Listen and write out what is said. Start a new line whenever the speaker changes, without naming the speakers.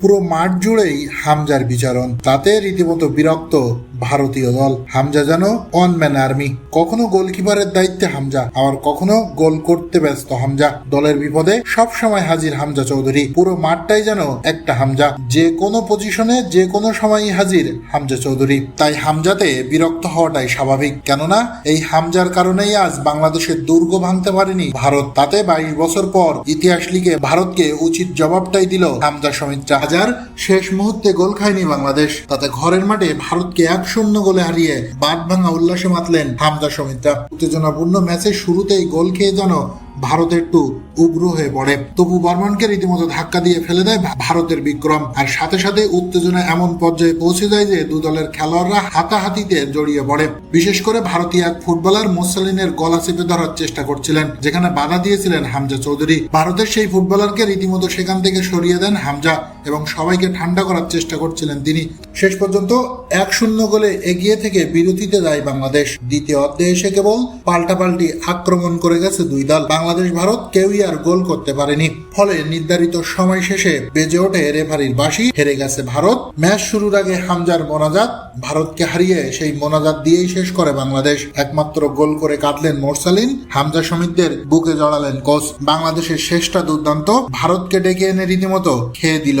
পুরো মাঠ জুড়েই হামজার বিচারণ। তাতে রীতিমতো বিরক্ত ভারতীয় দল। হামজা যেন ওয়ান ম্যান আর্মি কখনো গোলকিপারের দায়িত্বে হামজা, আবার কখনো গোল করতে ব্যস্ত হামজা। দলের বিপদে সব সময় হাজির হামজা চৌধুরী। পুরো মাঠটাই যেন একটা হামজা। যে কোনো পজিশনে যে কোনো সময়ই হাজির হামজা চৌধুরী। তাই হামজাতে বিরক্ত হওয়াটাই স্বাভাবিক। কেননা, এই হামজার কারণেই আজ বাংলাদেশের দুর্গ ভাঙতে পারেনি ভারত। তাতে বাইশ বছর পর ইতিহাস লিগে ভারতকে উচিত জবাবটাই দিল হামজা সমিত্রা হাজার শেষ মুহূর্তে গোল খায়নি বাংলাদেশ। তাতে ঘরের মাঠে ভারতকে এক শূন্য গোলে হারিয়ে বাদ ভাঙা উল্লাসে মাতলেন হামজা সমিতা উত্তেজনাপূর্ণ ম্যাচের শুরুতেই গোল খেয়ে যেন ভারত একটু উগ্র হয়ে পড়ে। তবু বর্মনকে রীতিমতো ধাক্কা দিয়ে ফেলে দেয় ভারতের বিক্রম। আর সাথে সাথে উত্তেজনা এমন পর্যায়ে পৌঁছে যায় যে দু দলের খেলোয়াড়রা হাতাহাতিতে জড়িয়ে পড়ে। বিশেষ করে ভারতীয় এক ফুটবলার মোসালিনের গলা চেপে ধরার চেষ্টা করছিলেন, যেখানে বাধা দিয়েছিলেন হামজা চৌধুরী। ভারতের সেই ফুটবলারকে রীতিমতো সেখান থেকে সরিয়ে দেন হামজা এবং সবাইকে ঠান্ডা করার চেষ্টা করছিলেন তিনি। শেষ পর্যন্ত এক শূন্য গোলে এগিয়ে থেকে বিরতিতে যায় বাংলাদেশ। দ্বিতীয় অর্ধে এসে কেবল পাল্টাপাল্টি আক্রমণ করে গেছে দুই দল। বাংলাদেশ, ভারত কেউই আর গোল করতে পারেনি। ফলে নির্ধারিত সময় শেষে বেজে ওঠে রেফারির বাসি হেরে গেছে ভারত। ম্যাচ শুরুর আগে হামজার মোনাজাত। ভারতকে হারিয়ে সেই মোনাজাত দিয়েই শেষ করে বাংলাদেশ। একমাত্র গোল করে কাটলেন মোরসালিন। হামজা সমিতদের বুকে জড়ালেন কোচ। বাংলাদেশের শেষটা দুর্দান্ত। ভারতকে ডেকে এনে রীতিমতো খেয়ে দিল।